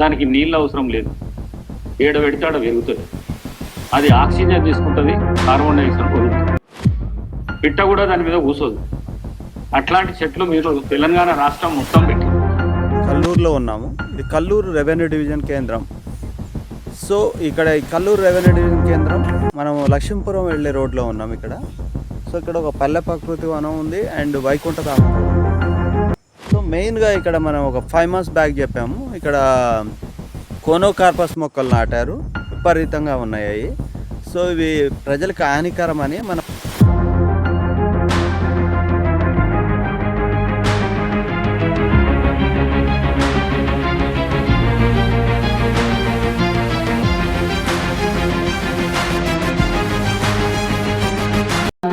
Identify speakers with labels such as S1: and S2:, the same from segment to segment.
S1: దానికి నీళ్ళు అవసరం లేదు. ఏడ పెడితే ఆడ పెరుగుతుంది అది ఆక్సిజన్ తీసుకుంటుంది కార్బన్ డైఆక్సైడ్ వదులుతుంది పిట్ట కూడా దాని మీద కూసోదు అట్లాంటి చెట్లు మీరు తెలంగాణ రాష్ట్రం మొత్తం పెట్టి.
S2: కల్లూరులో ఉన్నాము. ఇది కల్లూరు రెవెన్యూ డివిజన్ కేంద్రం. సో ఇక్కడ ఈ కల్లూరు రెవెన్యూ డివిజన్ కేంద్రం మనం లక్ష్మీపురం వెళ్ళే రోడ్లో ఉన్నాం ఇక్కడ. సో ఇక్కడ ఒక పల్లె ప్రకృతి వనం ఉంది అండ్ వైకుంఠధామం. ఉంది. మెయిన్గా ఇక్కడ మనం ఒక ఫైవ్ మంత్స్ బ్యాక్ చెప్పాము. ఇక్కడ కోనోకార్పస్ మొక్కలు నాటారు. విపరీతంగా ఉన్నాయి సో ఇవి ప్రజలకు హానికరం అని మనం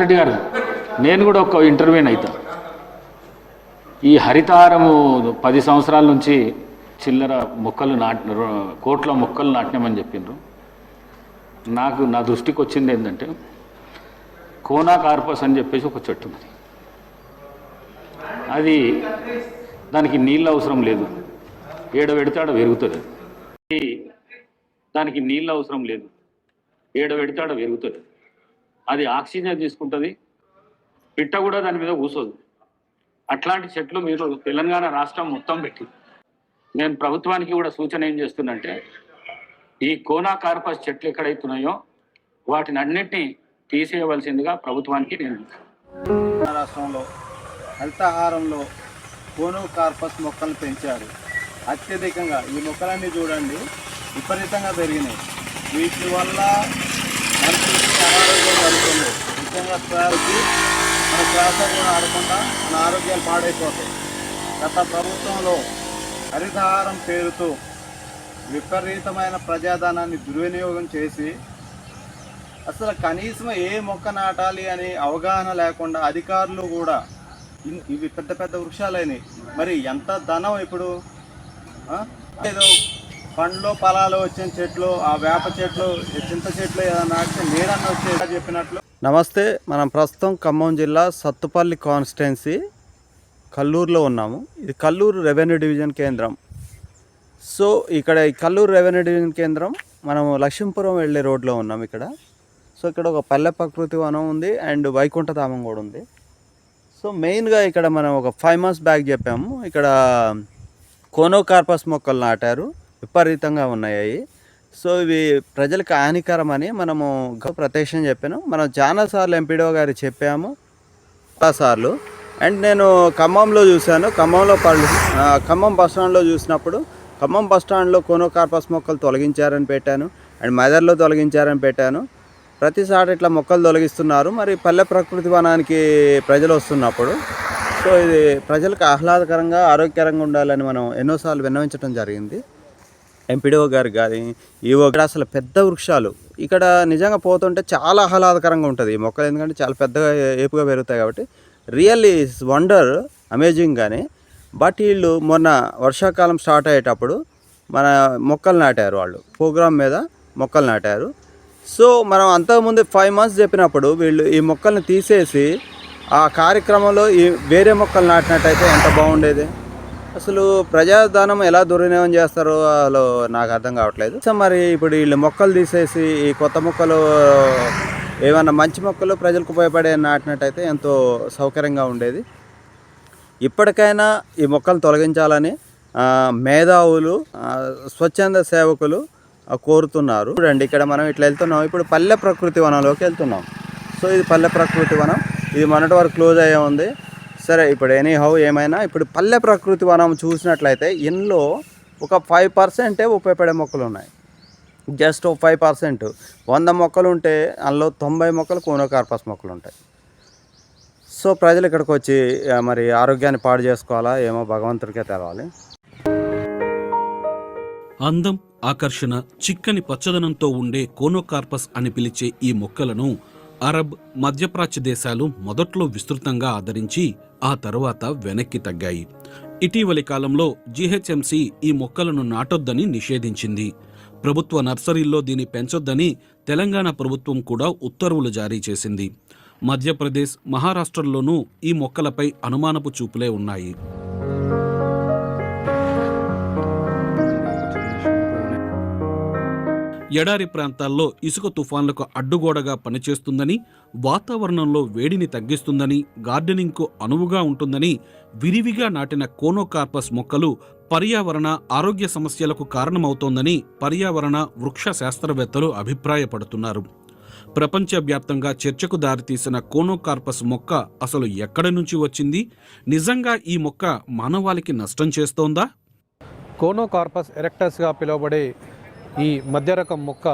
S1: రెడ్డి గారు నేను కూడా ఒక ఇంటర్వ్యూని అవుతాను ఈ హరితహారము పది సంవత్సరాల నుంచి చిల్లర మొక్కలు నాటి కోట్ల మొక్కలు నాటినామని చెప్పిండ్రు. నాకు నా దృష్టికి వచ్చింది ఏంటంటే కోనా కార్పస్ అని చెప్పేసి ఒక చెట్టు ఉంది. అది దానికి నీళ్ళు అవసరం లేదు. ఏడ పెడితే ఆడ పెరుగుతుంది. దానికి నీళ్ళు అవసరం లేదు. ఏడ పెడితే ఆడ పెరుగుతుంది. అది ఆక్సిజన్ తీసుకుంటుంది. పిట్ట కూడా దాని మీద కూసోదు. అట్లాంటి చెట్లు మీరు తెలంగాణ రాష్ట్రం మొత్తం పెట్టి నేను ప్రభుత్వానికి కూడా సూచన ఏం చేస్తుందంటే ఈ కోనా కార్పస్ చెట్లు ఎక్కడైతున్నాయో వాటిని అన్నిటినీ తీసేయవలసిందిగా ప్రభుత్వానికి నేను
S2: తెలంగాణ రాష్ట్రంలో హరితహారంలో కోను కార్పస్ మొక్కలు పెంచారు. అత్యధికంగా ఈ మొక్కలన్నీ చూడండి విపరీతంగా పెరిగినాయి. వీటి వల్ల మనుషులకి అనారోగ్యం ముఖ్యంగా మన శ్వాస కూడా ఆడకుండా మన ఆరోగ్యాలు పాడైపోతాయి గత ప్రభుత్వంలో హరితహారం పేరుతో విపరీతమైన ప్రజాధనాన్ని దుర్వినియోగం చేసి అసలు కనీసం ఏ మొక్క నాటాలి అనే అవగాహన లేకుండా అధికారులు కూడా ఇవి పెద్ద పెద్ద వృక్షాలైనవి. మరి ఎంత ధనం ఇప్పుడు? ఏదో పండ్లు ఫలాలు వచ్చిన చెట్లు ఆ వేప చెట్లు చింత చెట్లు ఏదైనా నాటితే నీడన్న వచ్చే చెప్పినట్లు నమస్తే మనం ప్రస్తుతం ఖమ్మం జిల్లా సత్తుపల్లి కాన్స్టిట్యున్సీ కల్లూరులో ఉన్నాము. ఇది కల్లూరు రెవెన్యూ డివిజన్ కేంద్రం. సో ఇక్కడ ఈ కల్లూరు రెవెన్యూ డివిజన్ కేంద్రం మనము లక్ష్మీపురం వెళ్ళే రోడ్లో ఉన్నాం ఇక్కడ. సో ఇక్కడ ఒక పల్లె ప్రకృతి వనం ఉంది అండ్ వైకుంఠధామం కూడా ఉంది. సో మెయిన్గా ఇక్కడ మనం ఒక ఫైవ్ మంత్స్ బ్యాక్ చెప్పాము. ఇక్కడ కోనోకార్పస్ మొక్కలు నాటారు. విపరీతంగా ఉన్నాయి అవి. సో ఇవి ప్రజలకు హానికరం అని మనము గ- ప్రత్యక్షం చెప్పాను. మనం చాలా సార్లు ఎంపీడో గారు చెప్పాము. చాలాసార్లు అండ్ నేను ఖమ్మంలో చూశాను. ఖమ్మంలో పళ్ళు ఖమ్మం బస్ స్టాండ్లో చూసినప్పుడు ఖమ్మం బస్ స్టాండ్లో కోనోకార్పస్ మొక్కలు తొలగించారని పెట్టాను. అండ్ మెదర్లో తొలగించారని పెట్టాను. ప్రతిసారి ఇట్లా మొక్కలు తొలగిస్తున్నారు. మరి పల్లె ప్రకృతి వనానికి ప్రజలు వస్తున్నప్పుడు సో ఇది ప్రజలకు ఆహ్లాదకరంగా ఆరోగ్యకరంగా ఉండాలని మనం ఎన్నోసార్లు విన్నవించడం జరిగింది. ఎంపీడీఓ గారు కానీ ఈవో ఇక్కడ అసలు పెద్ద వృక్షాలు. ఇక్కడ నిజంగా పోతుంటే చాలా ఆహ్లాదకరంగా ఉంటుంది. ఈ మొక్కలు ఎందుకంటే చాలా పెద్దగా ఏపుగా పెరుగుతాయి కాబట్టి. రియల్లీ వండర్ అమేజింగ్ కానీ బట్ వీళ్ళు మొన్న వర్షాకాలం స్టార్ట్ అయ్యేటప్పుడు మన మొక్కలు నాటారు వాళ్ళు. ప్రోగ్రామ్ మీద మొక్కలు నాటారు. సో మనం అంతకుముందు ఫైవ్ మంత్స్ చెప్పినప్పుడు వీళ్ళు ఈ మొక్కల్ని తీసేసి ఆ కార్యక్రమంలో ఈ వేరే మొక్కలు నాటినట్టయితే ఎంత బాగుండేది? అసలు ప్రజాధనం ఎలా దుర్వినియోగం చేస్తారో అసలు నాకు అర్థం కావట్లేదు. సో మరి ఇప్పుడు వీళ్ళు మొక్కలు తీసేసి ఈ కొత్త మొక్కలు ఏమన్నా మంచి మొక్కలు ప్రజలకు ఉపయోగపడే నాటినట్టయితే ఎంతో సౌకర్యంగా ఉండేది. ఇప్పటికైనా ఈ మొక్కలు తొలగించాలని మేధావులు స్వచ్ఛంద సేవకులు కోరుతున్నారు. చూడండి ఇక్కడ మనం ఇట్లా వెళ్తున్నాం. ఇప్పుడు పల్లె ప్రకృతి వనంలోకి వెళ్తున్నాం. సో ఇది పల్లె ప్రకృతి వనం. ఇది మొన్నటి వరకు క్లోజ్ అయ్యే ఉంది. సరే ఇప్పుడు ఎనీ హౌ ఏమైనా ఇప్పుడు పల్లె ప్రకృతి వనం చూసినట్లయితే ఇందులో ఒక ఫైవ్ పర్సెంటే ఉపయోగపడే మొక్కలు ఉన్నాయి. జస్ట్ ఫైవ్ పర్సెంట్ వంద మొక్కలు ఉంటే అందులో తొంభై మొక్కలు కోనోకార్పస్ మొక్కలు ఉంటాయి. సో ప్రజలు ఇక్కడికి వచ్చి మరి ఆరోగ్యాన్ని పాడు చేసుకోవాలా ఏమో భగవంతుడికే తెలవాలి.
S3: అందం ఆకర్షణ చిక్కని పచ్చదనంతో ఉండే కోనోకార్పస్ అని పిలిచే ఈ మొక్కలను అరబ్ మధ్యప్రాచ్య దేశాలు మొదట్లో విస్తృతంగా ఆదరించి ఆ తరువాత వెనక్కి తగ్గాయి. ఇటీవలి కాలంలో జీహెచ్ఎంసీ ఈ మొక్కలను నాటొద్దని నిషేధించింది. ప్రభుత్వ నర్సరీల్లో దీన్ని పెంచొద్దని తెలంగాణ ప్రభుత్వం కూడా ఉత్తర్వులు జారీ చేసింది. మధ్యప్రదేశ్ మహారాష్ట్రల్లోనూ ఈ మొక్కలపై అనుమానపు చూపులే ఉన్నాయి. ఎడారి ప్రాంతాల్లో ఇసుక తుఫాన్లకు అడ్డుగోడగా పనిచేస్తుందని వాతావరణంలో వేడిని తగ్గిస్తుందని గార్డెనింగ్కు అనువుగా ఉంటుందని విరివిగా నాటిన కోనోకార్పస్ మొక్కలు పర్యావరణ ఆరోగ్య సమస్యలకు కారణమవుతోందని పర్యావరణ వృక్ష శాస్త్రవేత్తలు అభిప్రాయపడుతున్నారు. ప్రపంచవ్యాప్తంగా చర్చకు దారితీసిన కోనోకార్పస్ మొక్క అసలు ఎక్కడి నుంచి వచ్చింది? నిజంగా ఈ మొక్క మానవాళికి నష్టం చేస్తోందా?
S4: కోనోకార్పస్ ఎరెక్టస్గా పిలువబడే ఈ మధ్య రకం మొక్క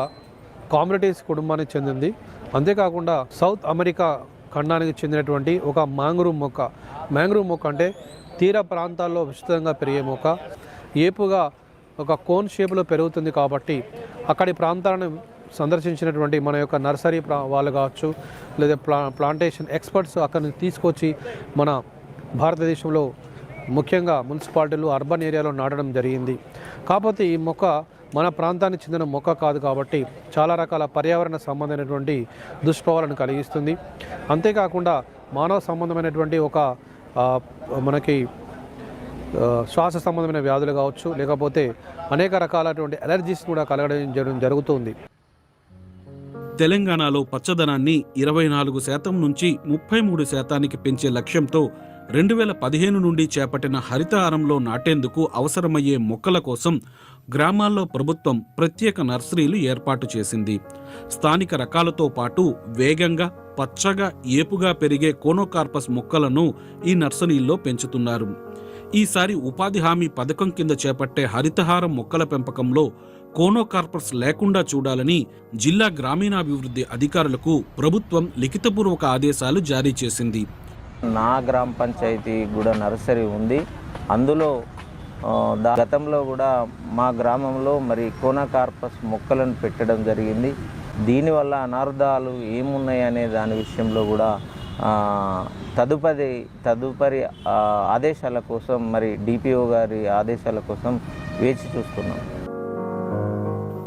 S4: కామ్రిటీస్ కుటుంబానికి చెందింది. అంతేకాకుండా సౌత్ అమెరికా ఖండానికి చెందినటువంటి ఒక మ్యాంగ్రూవ్ మొక్క. మ్యాంగ్రూవ్ మొక్క అంటే తీర ప్రాంతాల్లో విస్తృతంగా పెరిగే మొక్క. ఏపుగా ఒక కోన్ షేప్లో పెరుగుతుంది కాబట్టి అక్కడి ప్రాంతాలను సందర్శించినటువంటి మన యొక్క నర్సరీ ప్రా వాళ్ళు కావచ్చు లేదా ప్లా ప్లాంటేషన్ ఎక్స్పర్ట్స్ అక్కడి నుంచి తీసుకొచ్చి మన భారతదేశంలో ముఖ్యంగా మున్సిపాలిటీలు అర్బన్ ఏరియాలో నాటడం జరిగింది. కాకపోతే ఈ మొక్క మన ప్రాంతానికి చెందిన మొక్క కాదు కాబట్టి చాలా రకాల పర్యావరణ సంబంధమైనటువంటి దుష్ప్రభావాలను కలిగిస్తుంది. అంతేకాకుండా మానవ సంబంధమైనటువంటి ఒక మనకి శ్వాస సంబంధమైన వ్యాధులు కావచ్చు లేకపోతే అనేక రకాలటువంటి అలర్జీస్ కూడా కలగడం జరు- జరుగుతుంది.
S3: తెలంగాణలో పచ్చదనాన్ని ఇరవై నాలుగు శాతం నుంచి ముప్పై మూడు శాతానికి పెంచే లక్ష్యంతో రెండు వేల పదిహేను నుండి చేపట్టిన హరితహారంలో నాటేందుకు అవసరమయ్యే మొక్కల కోసం గ్రామాల్లో ప్రభుత్వం ప్రత్యేక నర్సరీలు ఏర్పాటు చేసింది. స్థానిక రకాలతో పాటు వేగంగా పచ్చగా ఏపుగా పెరిగే కోనోకార్పస్ మొక్కలను ఈ నర్సరీల్లో పెంచుతున్నారు. ఈసారి ఉపాధి హామీ పథకం కింద చేపట్టే హరితహారం మొక్కల పెంపకంలో కోనోకార్పస్ లేకుండా చూడాలని జిల్లా గ్రామీణాభివృద్ధి అధికారులకు ప్రభుత్వం లిఖితపూర్వక ఆదేశాలు జారీ చేసింది.
S5: నా గ్రామ పంచాయతీ కూడా నర్సరీ ఉంది. అందులో గతంలో కూడా మా గ్రామంలో మరి కోనకార్పస్ మొక్కలను పెట్టడం జరిగింది. దీనివల్ల అనర్థాలు ఏమున్నాయి అనే దాని విషయంలో కూడా తదుపరి తదుపరి ఆదేశాల కోసం మరి డిపిఓ గారి ఆదేశాల కోసం వేచి చూస్తున్నాం.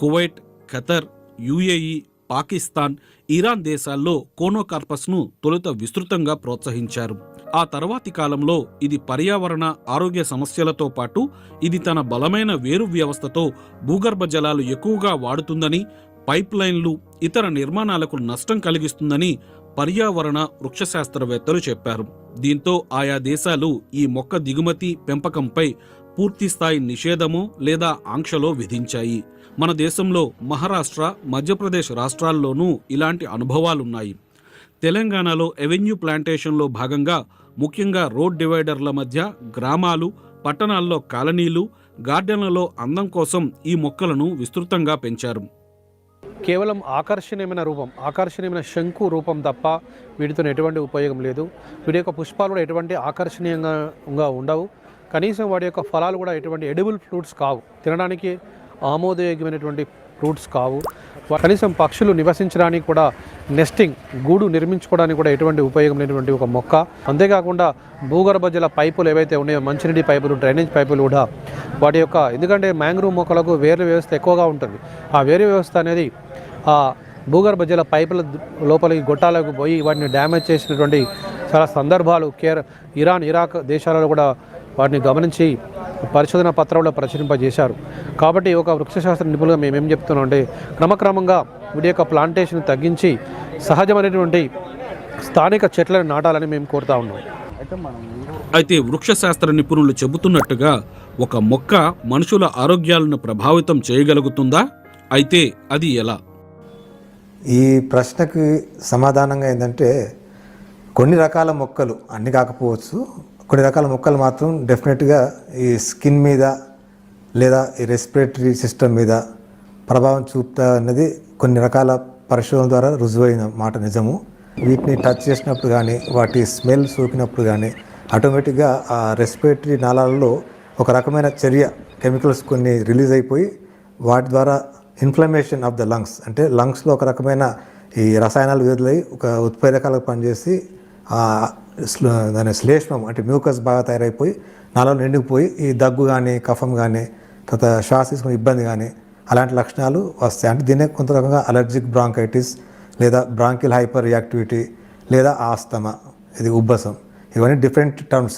S3: Kuwait Qatar UAE Pakistan Iran దేశాల్లో కోనోకార్పస్ను తొలుత విస్తృతంగా ప్రోత్సహించారు. ఆ తర్వాతి కాలంలో ఇది పర్యావరణ ఆరోగ్య సమస్యలతో పాటు ఇది తన బలమైన వేరు వ్యవస్థతో భూగర్భ జలాలు ఎక్కువగా వాడుతుందని పైప్లైన్లు ఇతర నిర్మాణాలకు నష్టం కలిగిస్తుందని పర్యావరణ వృక్షశాస్త్రవేత్తలు చెప్పారు. దీంతో ఆయా దేశాలు ఈ మొక్క దిగుమతి పెంపకంపై పూర్తిస్థాయి నిషేధము లేదా ఆంక్షలో విధించాయి. మన దేశంలో మహారాష్ట్ర మధ్యప్రదేశ్ రాష్ట్రాల్లోనూ ఇలాంటి అనుభవాలున్నాయి. తెలంగాణలో ఎవెన్యూ ప్లాంటేషన్లో భాగంగా ముఖ్యంగా రోడ్ డివైడర్ల మధ్య గ్రామాలు పట్టణాల్లో కాలనీలు గార్డెన్లలో అందం కోసం ఈ మొక్కలను విస్తృతంగా పెంచారు.
S4: కేవలం ఆకర్షణీయమైన రూపం ఆకర్షణీయమైన శంకు రూపం తప్ప వీటితో ఎటువంటి ఉపయోగం లేదు. వీటి యొక్క పుష్పాలు కూడా ఎటువంటి ఆకర్షణీయంగా ఉండవు. కనీసం వాటి యొక్క ఫలాలు కూడా ఎటువంటి ఎడిబుల్ ఫ్రూట్స్ కావు. తినడానికి ఆమోదయోగ్యమైనటువంటి ఫ్రూట్స్ కావు. కనీసం పక్షులు నివసించడానికి కూడా నెస్టింగ్ గూడు నిర్మించుకోవడానికి కూడా ఎటువంటి ఉపయోగం లేనటువంటి ఒక మొక్క. అంతేకాకుండా భూగర్భ జల పైపులు ఏవైతే ఉన్నాయో మంచినీటి పైపులు డ్రైనేజ్ పైపులు కూడా వాటి యొక్క ఎందుకంటే మ్యాంగ్రూవ్ మొక్కలకు వేరు వ్యవస్థ ఎక్కువగా ఉంటుంది. ఆ వేరు వ్యవస్థ అనేది ఆ భూగర్భ జల పైపుల లోపలికి గొట్టాలకు పోయి వాటిని డ్యామేజ్ చేసినటువంటి చాలా సందర్భాలు. కేర్ ఇరాన్ ఇరాక్ దేశాలలో కూడా వాటిని గమనించి పరిశోధన పత్రంలో ప్రచురింపజేశారు. కాబట్టి ఒక వృక్షశాస్త్ర నిపుణులుగా మేము ఏం చెప్తున్నాం అంటే క్రమక్రమంగా వీటి యొక్క ప్లాంటేషన్ తగ్గించి సహజమైనటువంటి స్థానిక చెట్లను నాటాలని మేము కోరుతా ఉన్నాం.
S3: అయితే వృక్షశాస్త్ర నిపుణులు చెబుతున్నట్టుగా ఒక మొక్క మనుషుల ఆరోగ్యాలను ప్రభావితం చేయగలుగుతుందా? అయితే అది ఎలా?
S6: ఈ ప్రశ్నకి సమాధానంగా ఏంటంటే కొన్ని రకాల మొక్కలు అన్ని కాకపోవచ్చు కొన్ని రకాల మొక్కలు మాత్రం డెఫినెట్గా ఈ స్కిన్ మీద లేదా ఈ రెస్పిరేటరీ సిస్టమ్ మీద ప్రభావం చూపుతా అన్నది కొన్ని రకాల పరిశోధన ద్వారా రుజువైన మాట నిజము. వీటిని టచ్ చేసినప్పుడు కానీ వాటి స్మెల్ సోకినప్పుడు కానీ ఆటోమేటిక్గా ఆ రెస్పిరేటరీ నాళాలలో ఒక రకమైన చర్య కెమికల్స్ కొన్ని రిలీజ్ అయిపోయి వాటి ద్వారా ఇన్ఫ్లమేషన్ ఆఫ్ ద లంగ్స్ అంటే లంగ్స్లో ఒక రకమైన ఈ రసాయనాలు విడుదలై ఒక ఉత్ప్రేరకాలకు పనిచేసి దాని శ్లేష్మం అంటే మ్యూకస్ బాగా తయారైపోయి నాలో నిండిపోయి ఈ దగ్గు కానీ కఫం కానీ తర్వాత శ్వాస తీసుకునే ఇబ్బంది కానీ అలాంటి లక్షణాలు వస్తాయి. అంటే దీన్నే కొంత రకంగా అలర్జిక్ బ్రాంకైటిస్ లేదా బ్రాంకిల్ హైపర్ రియాక్టివిటీ లేదా ఆస్తమా ఇది ఉబ్బసం. ఇవన్నీ డిఫరెంట్ టర్మ్స్.